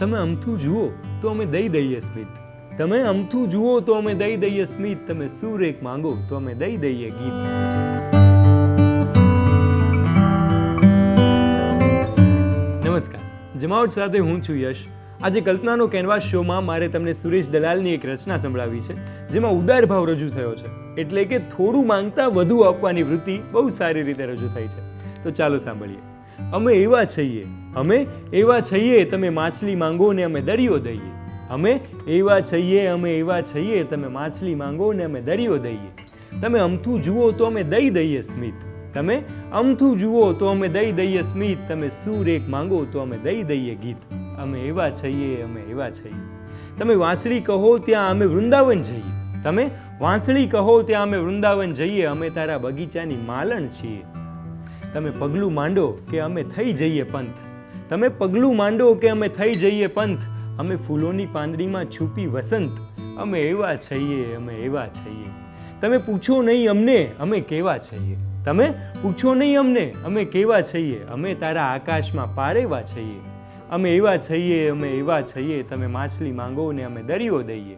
તમે અમથું જુઓ તો અમે દઈ દઈએ સ્મિત. તમે અમથું જુઓ તો અમે દઈ દઈએ સ્મિત. તમે સૂર એક માંગો તો અમે દઈ દઈએ ગીત. નમસ્કાર. જમાવટ સાથે હું છું યશ. આજે કલ્પનાનો કેનવાસ શોમાં મારે તમને સુરેશ દલાલની એક રચના સંભળાવી છે, જેમાં ઉદાર ભાવ રજૂ થયો છે. એટલે કે થોડું માંગતા વધુ આપવાની વૃત્તિ બહુ સારી રીતે રજૂ થઈ છે. તો ચાલો સાંભળીએ. અમે એવા છીએ. અમે એવા છીએ, તમે માછલી માંગો ને અમે દરિયો દઈએ. અમે એવા છીએ, અમે એવા છીએ, તમે માછલી માંગો ને અમે દરિયો દઈએ. તમે અમથું જુઓ તો અમે દઈ દઈએ સ્મિત. તમે અમથું જુઓ તો અમે દઈ દઈએ સ્મિત. તમે સૂર એક માંગો તો અમે દઈ દઈએ ગીત. અમે એવા છીએ, અમે એવા છીએ. તમે વાંસળી કહો ત્યાં અમે વૃંદાવન જઈએ. તમે વાંસળી કહો ત્યાં અમે વૃંદાવન જઈએ. અમે તારા બગીચાની માલણ છીએ. તમે પગલું માંડો કે અમે થઈ જઈએ પંથ. તમે પગલું માંડો કે અમે થઈ જઈએ પંથ. અમે ફૂલોની પાંદડીમાં છુપી વસંત. અમે એવા છીએ, અમે એવા છીએ. તમે પૂછો નહીં અમને, અમે કેવા છીએ. તમે પૂછો નહીં અમને, અમે કેવા છીએ. અમે તારા આકાશમાં પારેવા છીએ. અમે એવા છીએ, અમે એવા છીએ. તમે માછલી માંગો ને અમે દરિયો દઈએ.